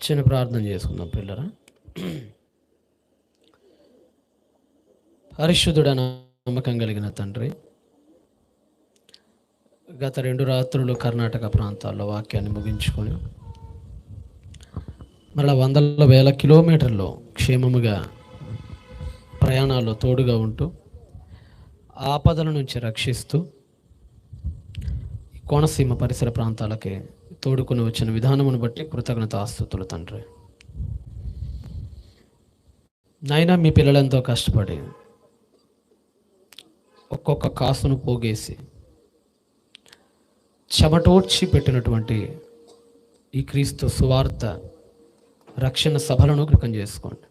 చిన్న ప్రార్థన చేసుకుందాం పిల్లరా. పరిశుద్ధుడ నమ్మకం కలిగిన తండ్రి గత రెండు రాత్రులు కర్ణాటక ప్రాంతాల్లో వాక్యాన్ని ముగించుకొని మరలా వందల వేల కిలోమీటర్లు క్షేమముగా ప్రయాణాల్లో తోడుగా ఉంటూ ఆపదల నుంచి రక్షిస్తూ కోనసీమ పరిసర ప్రాంతాలకి తోడుకొని వచ్చిన విధానమును బట్టి కృతజ్ఞత ఆస్తుతులు తండ్రి. నాయన మీ పిల్లలంతో కష్టపడి ఒక్కొక్క కాసును పోగేసి చెమటోడ్చి పెట్టినటువంటి ఈ క్రీస్తు సువార్త రక్షణ సభలను కృతం చేసుకోండి.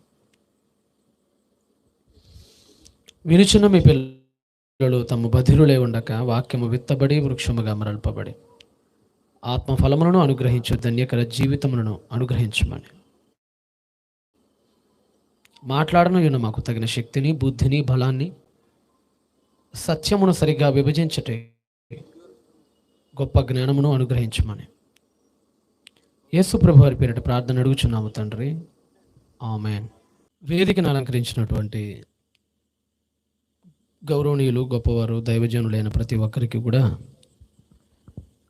వినుచున్న మీ పిల్లలు తమ బధిరులే ఉండక వాక్యము విత్తబడి వృక్షముగా మరల్పబడి. ఆత్మఫలములను అనుగ్రహించు ధన్యకర జీవితములను అనుగ్రహించమని. మాట్లాడను మాకు తగిన శక్తిని బుద్ధిని బలాన్ని సత్యమును సరిగ్గా విభజించటే గొప్ప జ్ఞానమును అనుగ్రహించమని. యేసు ప్రభు వారి పేరిట ప్రార్థన అడుగుచున్నాము తండ్రి. ఆమె వేదికను అలంకరించినటువంటి గౌరవనీయులు గొప్పవారు దైవజనులైన ప్రతి ఒక్కరికి కూడా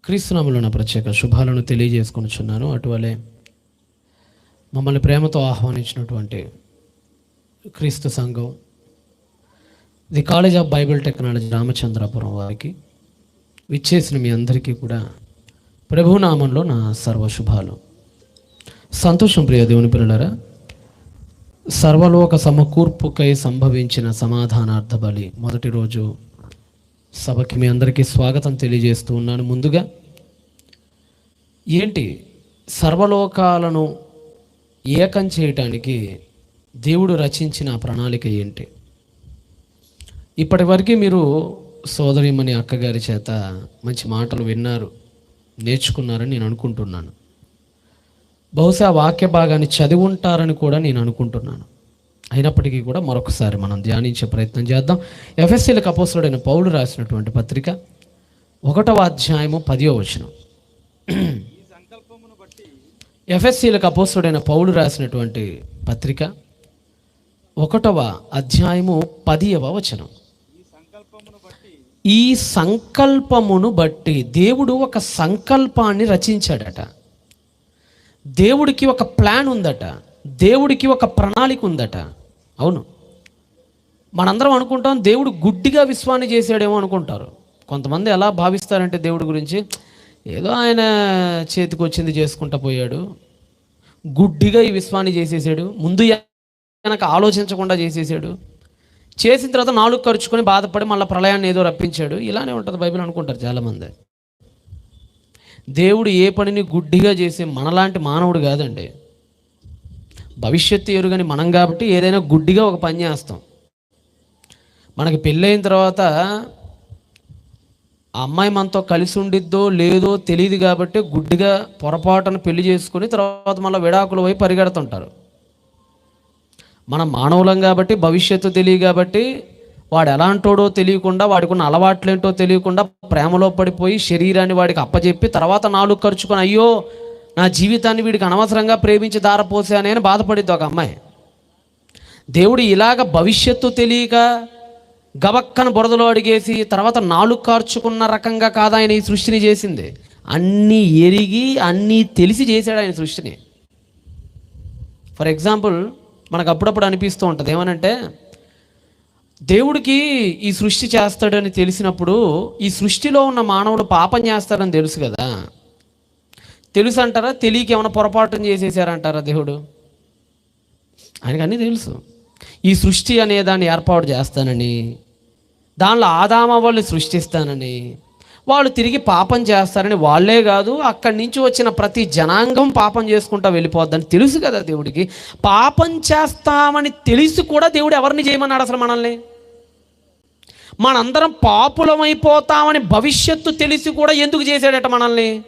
క్రీస్తునాములో నా ప్రత్యేక శుభాలను తెలియజేసుకొనిచున్నాను. అటువలే మమ్మల్ని ప్రేమతో ఆహ్వానించినటువంటి క్రీస్తు సంఘం the college of Bible technology Ramachandrapuram వారికి విచ్చేసిన మీ అందరికీ కూడా ప్రభునామంలో నా సర్వశుభాలు. సంతోషం ప్రియ దేవుని పిల్లలరా సర్వలోక సమకూర్పుకై సంభవించిన సమాధానార్థ బలి మొదటి రోజు సభకి మీ అందరికీ స్వాగతం తెలియజేస్తూ ఉన్నాను. ముందుగా ఏంటి సర్వలోకాలను ఏకం చేయటానికి దేవుడు రచించిన ప్రణాళిక ఏంటి? ఇప్పటివరకు మీరు సోదరిమణి అక్కగారి చేత మంచి మాటలు విన్నారు నేర్చుకున్నారని నేను అనుకుంటున్నాను. బహుశా వాక్య భాగాన్ని చదివి ఉంటారని కూడా నేను అనుకుంటున్నాను. అయినప్పటికీ కూడా మరొకసారి మనం ధ్యానించే ప్రయత్నం చేద్దాం. ఎఫ్ఎస్సీలకు అపోసరుడైన పౌలు రాసినటువంటి పత్రిక ఒకటవ అధ్యాయము పదియో వచనం. ఎఫ్ఎస్సీలకు అపోసరుడైన పౌలు రాసినటువంటి పత్రిక ఒకటవ అధ్యాయము పదియవ వచనం. ఈ సంకల్పమును బట్టి దేవుడు ఒక సంకల్పాన్ని రచించాడట. దేవుడికి ఒక ప్లాన్ ఉందట. దేవుడికి ఒక ప్రణాళిక ఉందట. అవును. మనందరం అనుకుంటాం దేవుడు గుడ్డిగా విశ్వాన్ని చేసాడేమో అనుకుంటారు. కొంతమంది ఎలా భావిస్తారంటే దేవుడి గురించి ఏదో ఆయన చేతికి వచ్చింది చేసుకుంటా పోయాడు. గుడ్డిగా ఈ విశ్వాన్ని చేసేసాడు. ముందు వెనక ఆలోచించకుండా చేసేసాడు. చేసిన తర్వాత నాలుగు ఖర్చుకొని బాధపడి మళ్ళీ ప్రళయాన్ని ఏదో రప్పించాడు. ఇలానే ఉంటుంది బైబిల్ అనుకుంటారు చాలామంది. దేవుడు ఏ పనిని గుడ్డిగా చేసే మనలాంటి మానవుడు కాదండి. భవిష్యత్తు ఎరుగని మనం కాబట్టి ఏదైనా గుడ్డిగా ఒక పని చేస్తాం. మనకి పెళ్ళైన తర్వాత ఆ అమ్మాయి మనతో కలిసి ఉండిద్దో లేదో తెలియదు కాబట్టి గుడ్డిగా పొరపాటున పెళ్ళి చేసుకుని తర్వాత మళ్ళీ విడాకుల వైపు పరిగెడుతుంటారు. మనం మానవులం కాబట్టి భవిష్యత్తు తెలియదు కాబట్టి వాడు ఎలాంటోడో తెలియకుండా వాడికి ఉన్న అలవాట్లేంటో తెలియకుండా ప్రేమలో పడిపోయి శరీరాన్ని వాడికి అప్పచెప్పి తర్వాత నాలుగు ఖర్చుకొని అయ్యో నా జీవితాన్ని వీడికి అనవసరంగా ప్రేమించి దారపోసానే అని బాధపడిద్ది ఒక అమ్మాయి. దేవుడు ఇలాగ భవిష్యత్తు తెలియక గబక్కన బురదలో అడిగేసి తర్వాత నాలుగు కార్చుకున్న రకంగా కాదు ఆయన ఈ సృష్టిని చేసింది. అన్నీ ఎరిగి అన్నీ తెలిసి చేశాడు ఆయన సృష్టిని. ఫర్ ఎగ్జాంపుల్ మనకు అప్పుడప్పుడు అనిపిస్తూ ఉంటుంది. ఏమనంటే దేవుడికి ఈ సృష్టి చేస్తాడని తెలిసినప్పుడు ఈ సృష్టిలో ఉన్న మానవుడు పాపం చేస్తాడని తెలుసు కదా. తెలుసు అంటారా తెలియక ఏమైనా పొరపాటు చేసేసారంటారా దేవుడు? ఆయనకు అన్నీ తెలుసు. ఈ సృష్టి అనే దాన్ని ఏర్పాటు చేస్తానని దానిలో ఆదామ వాళ్ళని సృష్టిస్తానని వాళ్ళు తిరిగి పాపం చేస్తారని వాళ్ళే కాదు అక్కడి నుంచి వచ్చిన ప్రతి జనాంగం పాపం చేసుకుంటా వెళ్ళిపోద్దని తెలుసు కదా దేవుడికి. పాపం చేస్తామని తెలిసి కూడా దేవుడు ఎవరిని చేయమన్నాడు అసలు మనల్ని? మనందరం పాపులమైపోతామని భవిష్యత్తు తెలిసి కూడా ఎందుకు చేశాడట మనల్ని?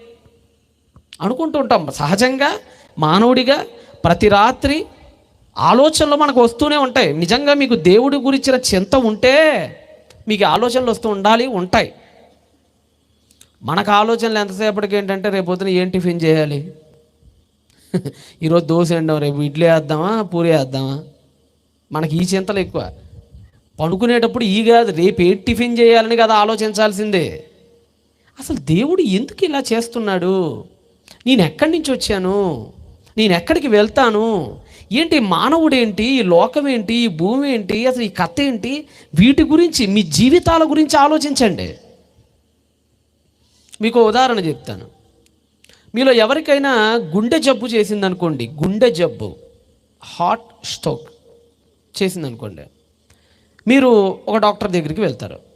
అనుకుంటూ ఉంటాం. సహజంగా మానవుడిగా ప్రతి రాత్రి ఆలోచనలు మనకు వస్తూనే ఉంటాయి. నిజంగా మీకు దేవుడి గురించిన చింత ఉంటే మీకు ఆలోచనలు వస్తూ ఉండాలి ఉంటాయి. మనకు ఆలోచనలు ఎంతసేపటికి ఏంటంటే రేపొద్దున ఏం టిఫిన్ చేయాలి? ఈరోజు దోశ అండి రేపు ఇడ్లీ వేద్దామా పూరి వేద్దామా? మనకి ఈ చింతలు ఎక్కువ. పడుకునేటప్పుడు ఈ కాదు రేపు ఏ టిఫిన్ చేయాలని కదా ఆలోచించాల్సిందే. అసలు దేవుడు ఎందుకు ఇలా చేస్తున్నాడు? నేను ఎక్కడి నుంచి వచ్చాను నేను ఎక్కడికి వెళ్తాను? ఏంటి మానవుడు ఏంటి ఈ లోకం ఏంటి ఈ భూమి ఏంటి అసలు ఈ కథ ఏంటి వీటి గురించి మీ జీవితాల గురించి ఆలోచించండి. మీకు ఉదాహరణ చెప్తాను. మీలో ఎవరికైనా గుండె జబ్బు చేసిందనుకోండి గుండె జబ్బు హార్ట్ స్ట్రోక్ చేసిందనుకోండి మీరు ఒక డాక్టర్ దగ్గరికి వెళ్తారు.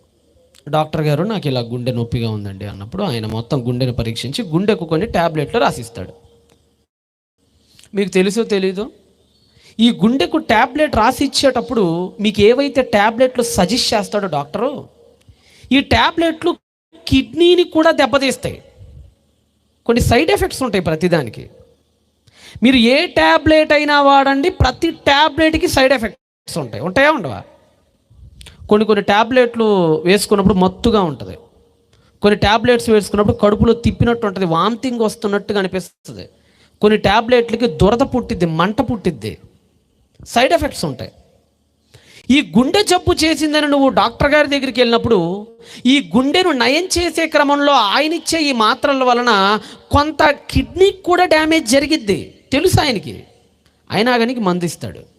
డాక్టర్ గారు నాకు ఇలా గుండె నొప్పిగా ఉందండి అన్నప్పుడు ఆయన మొత్తం గుండెను పరీక్షించి గుండెకు కొన్ని ట్యాబ్లెట్లు రాసిస్తాడు. మీకు తెలుసో తెలీదు? ఈ గుండెకు ట్యాబ్లెట్ రాసి ఇచ్చేటప్పుడు మీకు ఏవైతే ట్యాబ్లెట్లు సజెస్ట్ చేస్తాడో డాక్టరు ఈ ట్యాబ్లెట్లు కిడ్నీని కూడా దెబ్బతీస్తాయి. కొన్ని సైడ్ ఎఫెక్ట్స్ ఉంటాయి ప్రతిదానికి. మీరు ఏ ట్యాబ్లెట్ అయినా వాడండి ప్రతి ట్యాబ్లెట్కి సైడ్ ఎఫెక్ట్స్ ఉంటాయి. ఉంటాయా ఉండవా? కొన్ని కొన్ని ట్యాబ్లెట్లు వేసుకున్నప్పుడు మత్తుగా ఉంటుంది. కొన్ని ట్యాబ్లెట్స్ వేసుకున్నప్పుడు కడుపులో తిప్పినట్టు ఉంటుంది. వాంతింగ్ వస్తున్నట్టుగా అనిపిస్తుంది. కొన్ని ట్యాబ్లెట్లకి దురద పుట్టిద్ది మంట పుట్టిద్ది. సైడ్ ఎఫెక్ట్స్ ఉంటాయి. ఈ గుండె జబ్బు చేసిందని నువ్వు డాక్టర్ గారి దగ్గరికి వెళ్ళినప్పుడు ఈ గుండెను నయం చేసే క్రమంలో ఆయన ఇచ్చే ఈ మాత్రల వలన కొంత కిడ్నీకి కూడా డ్యామేజ్ జరిగిద్ది. తెలుసు ఆయనకి? అయినా కానీ మందిస్తాడు.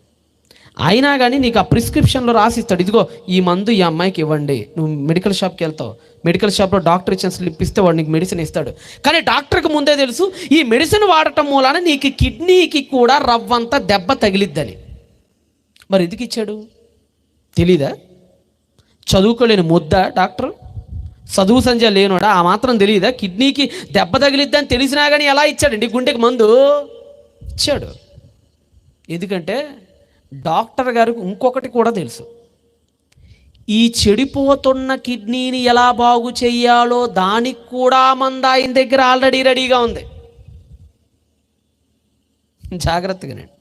అయినా కానీ నీకు ఆ ప్రిస్క్రిప్షన్లో రాసిస్తాడు. ఇదిగో ఈ మందు ఈ అమ్మాయికి ఇవ్వండి. నువ్వు మెడికల్ షాప్కి వెళ్తావు. మెడికల్ షాప్లో డాక్టర్ ఇచ్చిన స్లిప్ ఇస్తే వాడు నీకు మెడిసిన్ ఇస్తాడు. కానీ డాక్టర్కి ముందే తెలుసు ఈ మెడిసిన్ వాడటం మూలాన నీకు కిడ్నీకి కూడా రవ్వంత దెబ్బ తగిలిద్దని. మరి ఎందుకు ఇచ్చాడు? తెలీదా? చదువుకోలేని ముద్ద డాక్టర్? చదువు సంధ్య లేనోడా? ఆ మాత్రం తెలియదా కిడ్నీకి దెబ్బ తగిలిద్దని తెలిసినా కానీ ఎలా ఇచ్చాడండి గుండెకి మందు ఇచ్చాడు. ఎందుకంటే డాక్టర్ గారికి ఇంకొకటి కూడా తెలుసు. ఈ చెడిపోతున్న కిడ్నీని ఎలా బాగు చేయాలో దానికి కూడా మంద ఆయన దగ్గర ఆల్రెడీ రెడీగా ఉంది. జాగ్రత్తగానండి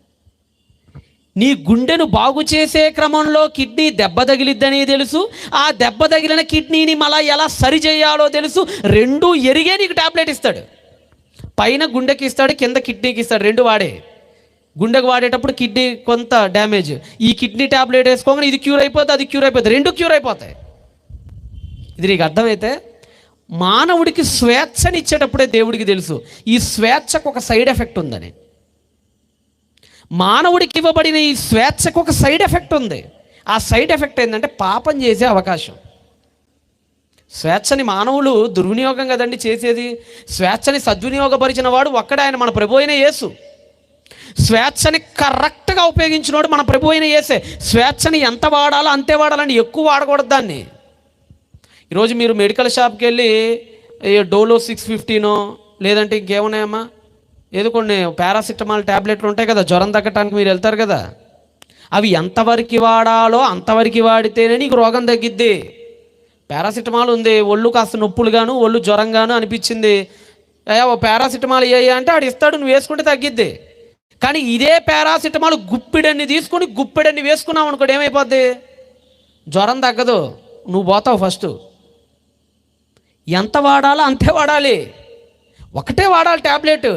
నీ గుండెను బాగు చేసే క్రమంలో కిడ్నీ దెబ్బ తగిలిద్దని తెలుసు. ఆ దెబ్బ తగిలిన కిడ్నీని మళ్ళా ఎలా సరి చేయాలో తెలుసు. రెండు ఎరిగే నీకు టాబ్లెట్ ఇస్తాడు. పైన గుండెకి ఇస్తాడు కింద కిడ్నీకి ఇస్తాడు రెండు వాడే. గుండెకు వాడేటప్పుడు కిడ్నీ కొంత డ్యామేజ్. ఈ కిడ్నీ ట్యాబ్లెట్ వేసుకోగానే ఇది క్యూర్ అయిపోతుంది అది క్యూర్ అయిపోతుంది రెండు క్యూర్ అయిపోతాయి. ఇది నీకు అర్థమైతే మానవుడికి స్వేచ్ఛని ఇచ్చేటప్పుడే దేవుడికి తెలుసు. ఈ స్వేచ్ఛకు ఒక సైడ్ ఎఫెక్ట్ ఉందని. మానవుడికి ఇవ్వబడిన ఈ స్వేచ్ఛకు ఒక సైడ్ ఎఫెక్ట్ ఉంది. ఆ సైడ్ ఎఫెక్ట్ ఏంటంటే పాపం చేసే అవకాశం. స్వేచ్ఛని మానవులు దుర్వినియోగం కదండి చేసేది. స్వేచ్ఛని సద్వినియోగపరిచిన వాడు ఒక్కడే ఆయన మన ప్రభు అయిన యేసు. స్వేచ్ఛని కరెక్ట్గా ఉపయోగించినోడు మన ప్రభు అయిన వేసే స్వేచ్ఛని ఎంత వాడాలో అంతే వాడాలని ఎక్కువ వాడకూడదు దాన్ని. ఈరోజు మీరు మెడికల్ షాప్కి వెళ్ళి డోలో సిక్స్ ఫిఫ్టీనో లేదంటే ఇంకేమున్నాయమ్మా ఏదో కొన్ని పారాసిటమాల్ ట్యాబ్లెట్లు ఉంటాయి కదా జ్వరం తగ్గటానికి మీరు వెళ్తారు కదా. అవి ఎంతవరకు వాడాలో అంతవరకు వాడితేనే నీకు రోగం తగ్గిద్ది. పారాసిటమాల్ ఉంది ఒళ్ళు కాస్త నొప్పులుగాను ఒళ్ళు జ్వరంగాను అనిపించింది. అయ్యా ఓ పారాసిటమాల్ ఏ అంటే ఆడు ఇస్తాడు నువ్వు వేసుకుంటే తగ్గిద్ది. కానీ ఇదే పారాసిటమాల్ గుప్పిడన్ని తీసుకొని గుప్పిడన్ని వేసుకున్నావు అనుకోండి ఏమైపోద్ది? జ్వరం తగ్గదు. నువ్వు పోతావు ఫస్ట్. ఎంత వాడాలో అంతే వాడాలి. ఒకటే వాడాలి ట్యాబ్లెట్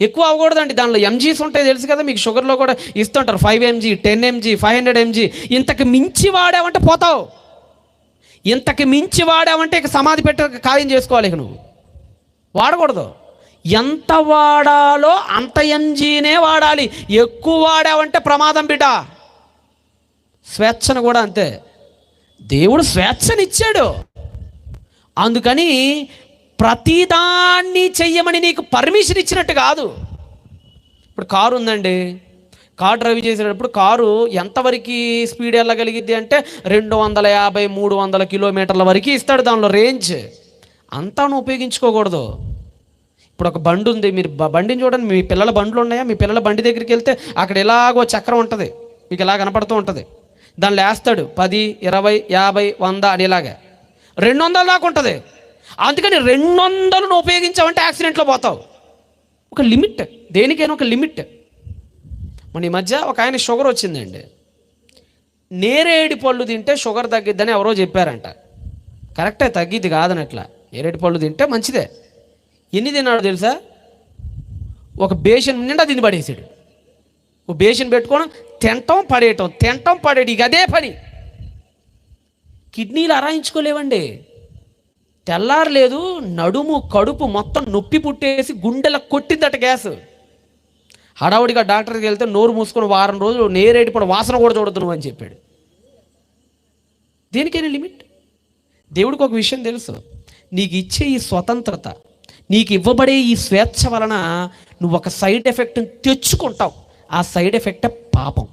ఎక్కువ అవ్వకూడదండి దానిలో. ఎంజీస్ ఉంటాయి తెలుసు కదా మీకు షుగర్లో కూడా ఇస్తుంటారు. Five MG ten MG five hundred MG ఇంతకు మించి వాడావంటే పోతావు. ఇంతకు మించి వాడావంటే ఇక సమాధి పెట్ట ఖాయం చేసుకోవాలి ఇక నువ్వు. వాడకూడదు. ఎంత వాడాలో అంత ఎంజీనే వాడాలి. ఎక్కువ వాడావంటే ప్రమాదం బిడ్డ. స్వేచ్ఛను కూడా అంతే. దేవుడు స్వేచ్ఛనిచ్చాడు. అందుకని ప్రతిదాన్ని చెయ్యమని నీకు పర్మిషన్ ఇచ్చినట్టు కాదు. ఇప్పుడు కారు ఉందండి. కారు డ్రైవ్ చేసేటప్పుడు కారు ఎంతవరకు స్పీడ్ వెళ్ళగలిగిద్ది అంటే రెండు వందల యాభై మూడు వందల కిలోమీటర్ల వరకు ఇస్తాడు దానిలో రేంజ్. అంతా నువ్వు ఉపయోగించుకోకూడదు. ఇప్పుడు ఒక బండి ఉంది. మీరు బండిని చూడండి. మీ పిల్లల బండ్లు ఉన్నాయా? మీ పిల్లల బండి దగ్గరికి వెళ్తే అక్కడ ఎలాగో చక్రం ఉంటుంది. మీకు ఇలా కనపడుతూ ఉంటుంది. దానిలో వేస్తాడు పది ఇరవై యాభై వంద అని రెండు వందల దాకా ఉంటుంది. అందుకని రెండు వందలు నువ్వు ఉపయోగించావంటే యాక్సిడెంట్లో పోతావు. ఒక లిమిట్. దేనికైనా ఒక లిమిట్. మన ఈ మధ్య ఒక ఆయన షుగర్ వచ్చిందండి. నేరేడి పళ్ళు తింటే షుగర్ తగ్గిద్దని ఎవరో చెప్పారంట. కరెక్టే తగ్గిద్ది కాదనట్లా. నేరేడు పళ్ళు తింటే మంచిదే. ఎన్ని తిన్నాడు తెలుసా? ఒక బేషన్ నిండా తిని పడేసాడు. ఓ బేషన్ పెట్టుకోవడం తింటం పడేయటం తింటం పడేయడం ఇక అదే పని. కిడ్నీలు అరాయించుకోలేవండి. తెల్లారలేదు నడుము కడుపు మొత్తం నొప్పి పుట్టేసి గుండెల కొట్టిందట గ్యాస్. హడావుడిగా డాక్టర్కి వెళ్తే నోరు మూసుకొని వారం రోజులు నేరేడిపడి వాసన కూడా చూడదు నువ్వు అని చెప్పాడు. దేనికైనా లిమిట్? దేవుడికి ఒక విషయం తెలుసు. నీకు ఇచ్చే ఈ స్వతంత్రత నీకు ఇవ్వబడే ఈ స్వేచ్ఛ వలన నువ్వు ఒక సైడ్ ఎఫెక్ట్ని తెచ్చుకుంటావు. ఆ సైడ్ ఎఫెక్ట్ పాపం.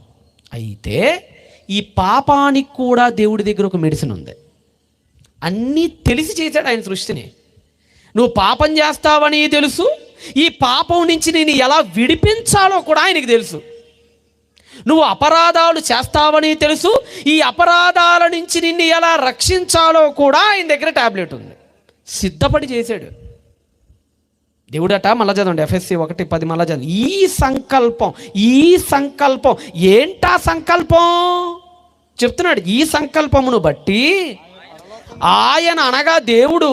అయితే ఈ పాపానికి కూడా దేవుడి దగ్గర ఒక మెడిసిన్ ఉంది. అన్నీ తెలిసి చేశాడు ఆయన సృష్టిని. నువ్వు పాపం చేస్తావని తెలుసు ఈ పాపం నుంచి నేను ఎలా విడిపించాలో కూడా ఆయనకి తెలుసు. నువ్వు అపరాధాలు చేస్తావని తెలుసు ఈ అపరాధాల నుంచి నిన్ను ఎలా రక్షించాలో కూడా ఆయన దగ్గర టాబ్లెట్ ఉంది. సిద్ధపడి చేశాడు. దేవుడట మళ్ళా చదవండి ఎఫ్ఎస్సి ఒకటి పది మళ్ళా చదవండి. ఈ సంకల్పం ఈ సంకల్పం ఏంటా సంకల్పం? చెప్తున్నాడు ఈ సంకల్పమును బట్టి ఆయన అనగా దేవుడు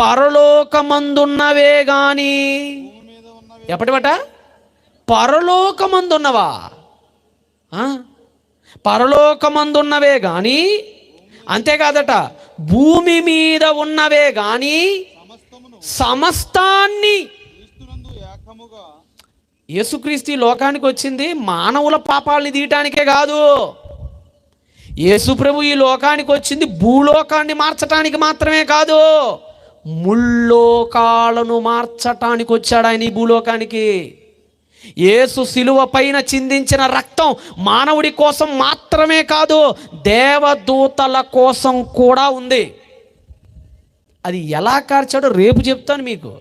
పరలోకమందున్నవే గాని. ఎప్పటివట? పరలోకమందున్నవా? పరలోకమందున్నవే గాని అంతేకాదట భూమి మీద ఉన్నవే కానీ సమస్తాన్ని యేసుక్రీస్తు ఈ లోకానికి వచ్చింది మానవుల పాపాలని తీయటానికే కాదు. యేసు ప్రభు ఈ లోకానికి వచ్చింది భూలోకాన్ని మార్చటానికి మాత్రమే కాదు. ముల్లోకాలను మార్చటానికి వచ్చాడు ఆయన ఈ భూలోకానికి. యేసు శిలువ పైన చిందించిన రక్తం మానవుడి కోసం మాత్రమే కాదు దేవదూతల కోసం కూడా ఉంది. అది ఎలా కార్చాడో రేపు చెప్తాను మీకు.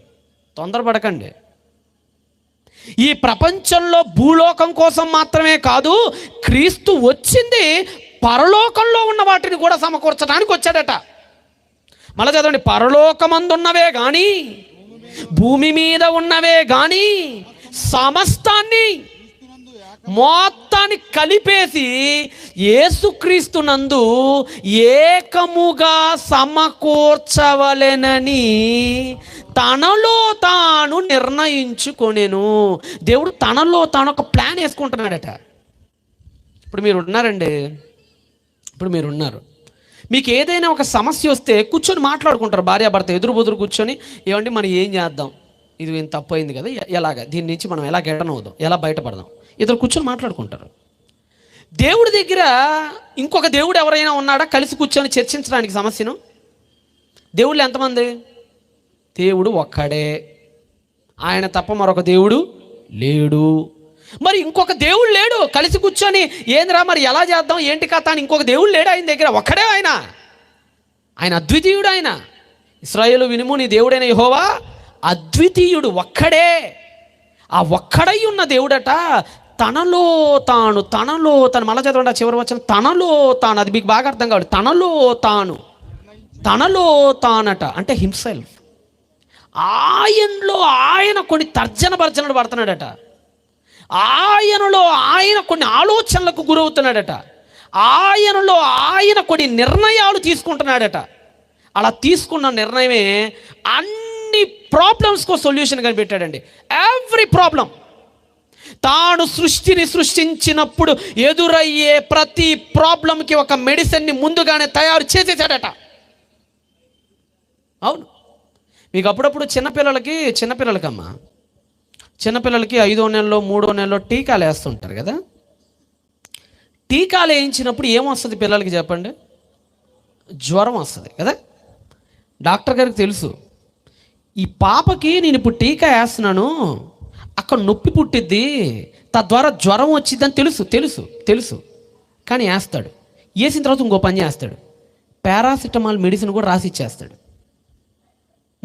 తొందరపడకండి. ఈ ప్రపంచంలో భూలోకం కోసం మాత్రమే కాదు క్రీస్తు వచ్చింది పరలోకంలో ఉన్న వాటిని కూడా సమకూర్చడానికి వచ్చాడట. మళ్ళీ చదవండి పరలోకమందున్నవే కానీ భూమి మీద ఉన్నవే కానీ సమస్తాన్ని మొత్తాన్ని కలిపేసి ఏసుక్రీస్తు నందు ఏకముగా సమకూర్చవలెనని తనలో తాను నిర్ణయించుకొనేను. దేవుడు తనలో తాను ఒక ప్లాన్ వేసుకుంటున్నాడట. ఇప్పుడు మీరు ఉన్నారండి ఇప్పుడు మీరు ఉన్నారు మీకు ఏదైనా ఒక సమస్య వస్తే కూర్చొని మాట్లాడుకుంటారు. భార్యాభర్త ఎదురు బుదురు కూర్చొని ఏమండి మనం ఏం చేద్దాం? ఇది ఏం తప్పు అయింది కదా ఎలాగ? దీని నుంచి మనం ఎలా గెటనవుదాం ఎలా బయటపడదాం? ఇద్దరు కూర్చొని మాట్లాడుకుంటారు. దేవుడి దగ్గర ఇంకొక దేవుడు ఎవరైనా ఉన్నాడా? కలిసి కూర్చొని చర్చించడానికి సమస్యను? దేవుళ్ళు ఎంతమంది? దేవుడు ఒక్కడే. ఆయన తప్ప మరొక దేవుడు లేడు. మరి ఇంకొక దేవుడు లేడు. కలిసి కూర్చొని ఏందిరా మరి ఎలా చేద్దాం? ఏంటి కథ అని ఇంకొక దేవుడు లేడు ఆయన దగ్గర. ఒక్కడే ఆయన. ఆయన అద్వితీయుడు ఆయన. ఇస్రాయేలు వినుము నీ దేవుడైన యహోవా అద్వితీయుడు ఒక్కడే. ఆ ఒక్కడై ఉన్న దేవుడట తనలో తాను తనలో తను. మళ్ళా చదవండి చివరి వచ్చిన తనలో తాను. అది మీకు బాగా అర్థం కావాలి. తనలో తాను. తనలో తానట. అంటే హిమ్సెల్ఫ్ ఆయనలో ఆయన కొన్ని తర్జన భర్జనలు పడుతున్నాడట. ఆయనలో ఆయన కొన్ని ఆలోచనలకు గురవుతున్నాడట. ఆయనలో ఆయన కొన్ని నిర్ణయాలు తీసుకుంటున్నాడట. అలా తీసుకున్న నిర్ణయమే అన్ని ప్రాబ్లమ్స్కు సొల్యూషన్ కనిపెట్టాడండి. ఎవ్రీ ప్రాబ్లం తాను సృష్టిని సృష్టించినప్పుడు ఎదురయ్యే ప్రతి ప్రాబ్లంకి ఒక మెడిసిన్ని ముందుగానే తయారు చేసేసాడట. అవును. మీకు అప్పుడప్పుడు చిన్నపిల్లలకి చిన్నపిల్లలకమ్మా చిన్నపిల్లలకి ఐదో నెలలో మూడో నెలలో టీకాలు వేస్తుంటారు కదా. టీకాలు వేయించినప్పుడు ఏమొస్తుంది పిల్లలకి చెప్పండి? జ్వరం వస్తుంది కదా. డాక్టర్ గారికి తెలుసు. ఈ పాపకి నేను ఇప్పుడు టీకా వేస్తున్నాను. అక్కడ నొప్పి పుట్టిద్ది. తద్వారా జ్వరం వచ్చిద్దని తెలుసు తెలుసు తెలుసు. కానీ వేస్తాడు. వేసిన తర్వాత ఇంకో పని చేస్తాడు. పారాసిటమాల్ మెడిసిన్ కూడా రాసి ఇచ్చేస్తాడు.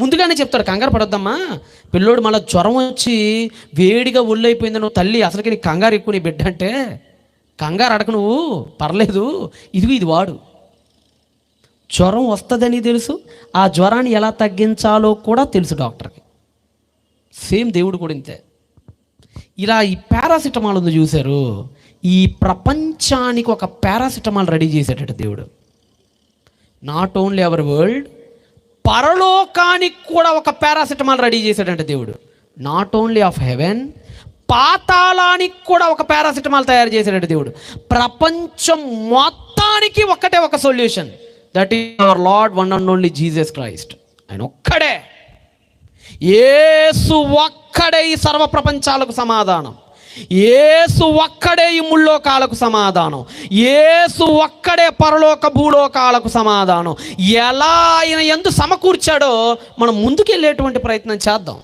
ముందుగానే చెప్తాడు కంగారు పడొద్దమ్మా. పిల్లోడు మళ్ళీ జ్వరం వచ్చి వేడిగా ఒళ్ళైపోయింది నువ్వు తల్లి అసలుకి నీ కంగారు ఎక్కువ నీ బిడ్డ అంటే కంగారు అడక నువ్వు. పర్లేదు. ఇదిగో ఇది వాడు. జ్వరం వస్తుందని తెలుసు. ఆ జ్వరాన్ని ఎలా తగ్గించాలో కూడా తెలుసు డాక్టర్కి. సేమ్ దేవుడు కూడా ఇంతే. ఇలా ఈ పారాసిటమాల్ ఉంది చూశారు. ఈ ప్రపంచానికి ఒక పారాసిటమాల్ రెడీ చేసేటట్టు దేవుడు. నాట్ ఓన్లీ అవర్ వరల్డ్ పరలోకానికి కూడా ఒక పారాసిటమాల్ రెడీ చేశాడంట దేవుడు. నాట్ ఓన్లీ ఆఫ్ హెవెన్ పాతాళానికి కూడా ఒక పారాసిటమాల్ తయారు చేసేటట్టు దేవుడు. ప్రపంచం మొత్తానికి ఒక్కటే ఒక solution. That is our lord one and only Jesus Christ ఆయన ఒక్కడే. ఏసు ఒక్కడే ఈ సర్వ ప్రపంచాలకు సమాధానం. ఏసు ఒక్కడే ఈ ముల్లోకాలకు సమాధానం. ఏసు ఒక్కడే పరలోక భూలోకాలకు సమాధానం. ఎలా ఆయన ఎందు సమకూర్చాడో మనం ముందుకెళ్ళేటువంటి ప్రయత్నం చేద్దాం.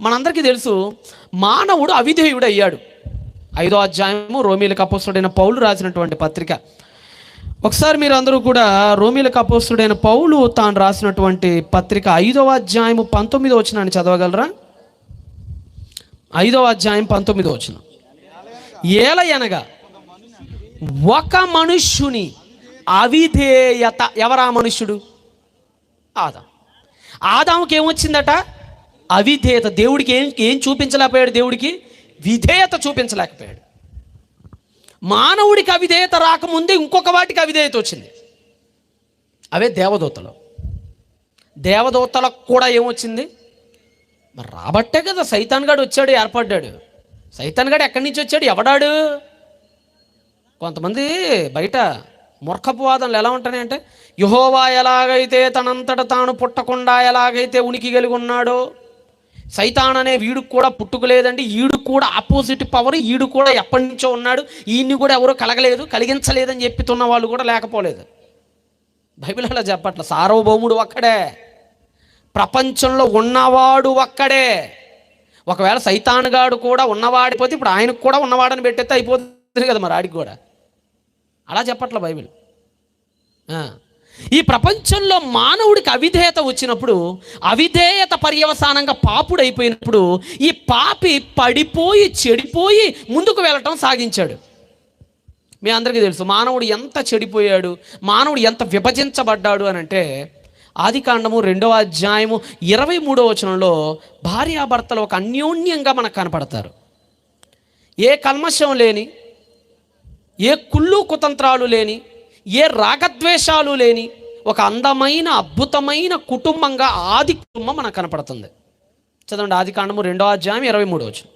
మనందరికీ తెలుసు మానవుడు అవిధేయుడు అయ్యాడు ఐదో అధ్యాయము రోమిలకు అపోసుడైన పౌలు రాసినటువంటి పత్రిక. ఒకసారి మీరు అందరూ కూడా రోమిలకు అపోస్తుడైన పౌలు తాను రాసినటువంటి పత్రిక ఐదవ అధ్యాయము పంతొమ్మిదో వచ్చినాన్ని చదవగలరా? ఐదవ అధ్యాయం పంతొమ్మిదో వచ్చిన ఏల అనగా ఒక మనుష్యుని అవిధేయత ఎవరా మనుష్యుడు? ఆదాం. ఆదాముకి ఏమొచ్చిందట? అవిధేయత. దేవుడికి ఏం ఏం చూపించలేకపోయాడు దేవుడికి? విధేయత చూపించలేకపోయాడు. మానవుడికి అవిధేయత రాకముందే ఇంకొక వాటికి అవిధేయత వచ్చింది. అవే దేవదూతలు. దేవదూతలకు కూడా ఏమొచ్చింది? మరి రాబట్టే కదా సైతాన్గాడు వచ్చాడు ఏర్పడ్డాడు. సైతాన్గాడు ఎక్కడి నుంచి వచ్చాడు? ఎవడాడు? కొంతమంది బయట మూర్ఖపు వాదనలు ఎలా ఉంటాయంటే యహోవా ఎలాగైతే తనంతట తాను పుట్టకుండా ఎలాగైతే ఉనికి కలిగి ఉన్నాడో సైతాన్ అనే వీడికి కూడా పుట్టుకలేదండి ఈడు కూడా ఆపోజిట్ పవర్ ఈడు కూడా ఎప్పటి నుంచో ఉన్నాడు ఈయన్ని కూడా ఎవరు కలగలేదు కలిగించలేదని చెప్తున్న వాళ్ళు కూడా లేకపోలేదు. బైబిల్ అలా చెప్పట్ల సార్వభౌముడు ఒక్కడే ప్రపంచంలో ఉన్నవాడు ఒక్కడే. ఒకవేళ సైతానుగాడు కూడా ఉన్నవాడిపోతే ఇప్పుడు ఆయనకు కూడా ఉన్నవాడని పెట్టేస్తే అయిపోతుంది కదా మరి ఆడికి కూడా. అలా చెప్పట్ల బైబిల్. ఈ ప్రపంచంలో మానవుడికి అవిధేయత వచ్చినప్పుడు అవిధేయత పర్యవసానంగా పాపుడైపోయినప్పుడు ఈ పాపి పడిపోయి చెడిపోయి ముందుకు వెళ్ళటం సాగించాడు. మీ అందరికీ తెలుసు మానవుడు ఎంత చెడిపోయాడు మానవుడు ఎంత విభజించబడ్డాడు అని అంటే ఆది కాండము రెండవ అధ్యాయము ఇరవై మూడో వచనంలో భార్యాభర్తలు ఒక అన్యోన్యంగా మనకు కనపడతారు. ఏ కల్మషం లేని ఏ కుళ్ళు కుతంత్రాలు లేని ఏ రాగద్వేషాలు లేని ఒక అందమైన అద్భుతమైన కుటుంబంగా ఆది కుటుంబం మనకు కనపడుతుంది. చదవండి ఆది కాండము రెండో అధ్యాయం ఇరవై మూడో వచ్చిన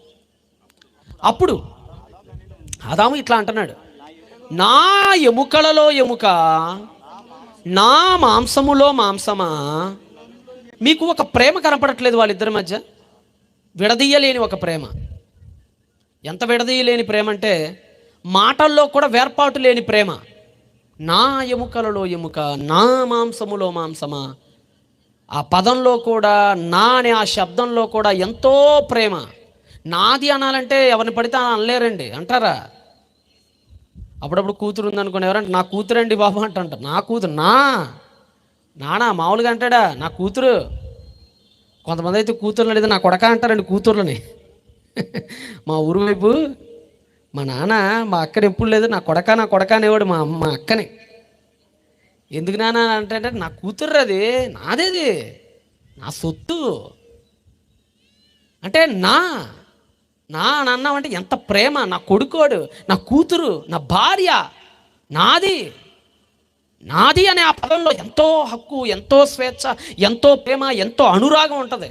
అప్పుడు ఆదాము ఇట్లా అంటున్నాడు నా ఎముకలలో ఎముక నా మాంసములో మాంసమా? మీకు ఒక ప్రేమ కనపడట్లేదు వాళ్ళిద్దరి మధ్య? విడదీయలేని ఒక ప్రేమ. ఎంత విడదీయలేని ప్రేమ అంటే మాటల్లో కూడా వేర్పాటు లేని ప్రేమ. నా ఎముకలలో ఎముక నా మాంసములో మాంసమా? ఆ పదంలో కూడా నా అనే ఆ శబ్దంలో కూడా ఎంతో ప్రేమ. నాది అనాలంటే ఎవరిని పడితే అనలేరండి అంటారా? అప్పుడప్పుడు కూతురు ఉందనుకోండి ఎవరంటే నా కూతురండి బాబు అంటారు నా కూతురు నా? నానా మామూలుగా అంటాడా? నా కూతురు? కొంతమంది అయితే కూతుర్లు అనేది నా కొడక అంటారండి కూతుర్లని. మా ఊరు వైపు మా నాన్న మా అక్కని ఎప్పుడు లేదు నా కొడక నా కొడక అనేవాడు మా అమ్మ మా అక్కని. ఎందుకు నాన్న అంటే అంటే నా కూతురు అది నాదేది నా సొత్తు. అంటే నా నా నాన్న అన్నామంటే ఎంత ప్రేమ నా కొడుకోడు నా కూతురు నా భార్య నాది. నాది అనే ఆ పదంలో ఎంతో హక్కు ఎంతో స్వేచ్ఛ ఎంతో ప్రేమ ఎంతో అనురాగం ఉంటుంది.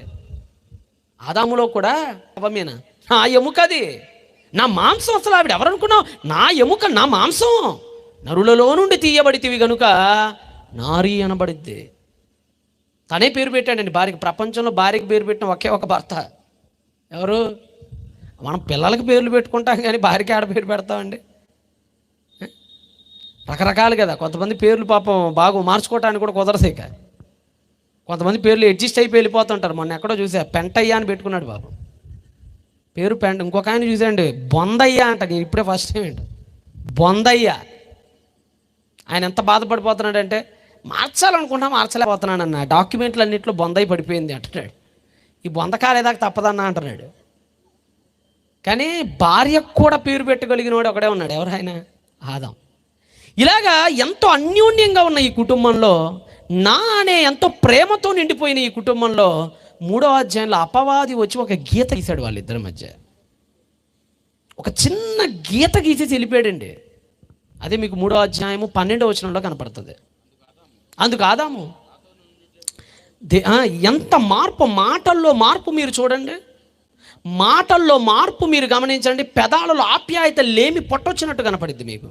ఆదాములో కూడా అవమేనా నా ఎముకది. నా మాంసం అసలు ఆవిడ ఎవరనుకున్నావు? నా ఎముక నా మాంసం. నరులలో నుండి తీయబడితివి గనుక నారీ అనబడిద్ది. తనే పేరు పెట్టాడండి. భార్యకి ప్రపంచంలో భార్యకి పేరు పెట్టిన ఒకే ఒక భర్త. ఎవరు? మనం పిల్లలకి పేర్లు పెట్టుకుంటాం కానీ భార్యకి ఆడ పేరు పెడతామండి. రకరకాలు కదా. కొంతమంది పేర్లు పాపం బాగు మార్చుకోవటానికి కూడా కుదరదు కొంతమంది పేర్లు అడ్జస్ట్ అయిపోయి వెళ్ళిపోతుంటారు. మొన్న ఎక్కడో చూసా పెంటయ్య అని పెట్టుకున్నాడు బాబు. పేరు పెంట ఇంకొక ఆయన చూసాండి బొందయ్య అంట. నేను ఇప్పుడే ఫస్ట్ టైం ఏంటి బొందయ్య. ఆయన ఎంత బాధపడిపోతున్నాడంటే మార్చాలనుకుంటా మార్చలేకపోతున్నాడు అన్న డాక్యుమెంట్లు అన్నింటిలో బొందయ్య పడిపోయింది అంటున్నాడు. ఈ బొంద కాలేదాకా తప్పదన్నా అంటున్నాడు. కానీ భార్యకు కూడా పేరు పెట్టగలిగిన వాడు ఒకడే ఉన్నాడు. ఎవరు ఆయన? ఆదాం. ఇలాగా ఎంతో అన్యోన్యంగా ఉన్న ఈ కుటుంబంలో నా అనే ఎంతో ప్రేమతో నిండిపోయిన ఈ కుటుంబంలో మూడో అధ్యాయంలో అపవాది వచ్చి ఒక గీత గీశాడు వాళ్ళిద్దరి మధ్య. ఒక చిన్న గీత గీసి వెళ్ళిపోయాడండి. అదే మీకు మూడో అధ్యాయము పన్నెండో వచనంలో కనపడుతుంది. అందుకు ఆదాము దే- ఆ, ఎంత మార్పు మాటల్లో మార్పు మీరు చూడండి. మాటల్లో మార్పు మీరు గమనించండి. పెదాలలో ఆప్యాయత లేమి పొట్టొచ్చినట్టు కనపడుద్ది మీకు.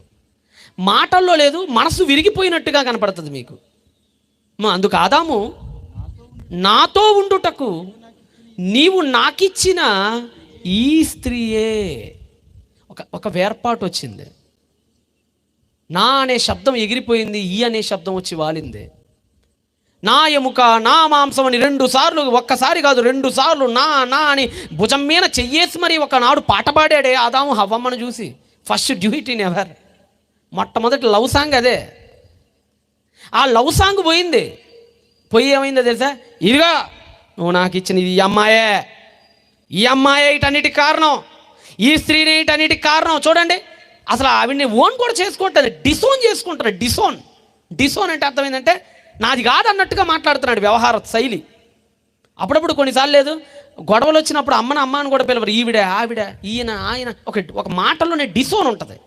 మాటల్లో లేదు మనసు విరిగిపోయినట్టుగా కనపడుతుంది మీకు. అందుకు ఆదాము నాతో ఉండుటకు నీవు నాకిచ్చిన ఈ స్త్రీయే. ఒక ఒక వేర్పాటు వచ్చింది. నా అనే శబ్దం ఎగిరిపోయింది ఈ అనే శబ్దం వచ్చి వాలింది. నా ఎముక నా మాంసం అని రెండు సార్లు ఒక్కసారి కాదు రెండు సార్లు నా నా అని భుజం మీద చెయ్యేసి మరి ఒకనాడు పాట పాడాడే ఆదాము హవ్వమ్మను చూసి ఫస్ట్ డ్యూటీ ఇన్ ఎవర్. మొట్టమొదటి లవ్ సాంగ్ అదే. ఆ లవ్ సాంగ్ పోయింది. పొయ్యి ఏమైందో తెలుసా? ఇదిగా నువ్వు నాకు ఇచ్చిన ఈ అమ్మాయే. ఈ అమ్మాయే ఇటన్నిటికి కారణం. ఈ స్త్రీని ఇటన్నిటికి కారణం. చూడండి అసలు ఆవిడ్ని ఓన్ కూడా చేసుకోవట్లేదు. డిసోన్ చేసుకుంటారు డిసోన్. డిసోన్ అంటే అర్థం ఏంటంటే నాది కాదన్నట్టుగా మాట్లాడుతున్నాడు వ్యవహార శైలి. అప్పుడప్పుడు కొన్నిసార్లు లేదు గొడవలు వచ్చినప్పుడు అమ్మను అమ్మ అని కూడా పిలవరు. ఈవిడ ఆవిడ ఈయన ఆయన ఒక ఒక మాటలోనే డిసోన్ ఉంటుంది.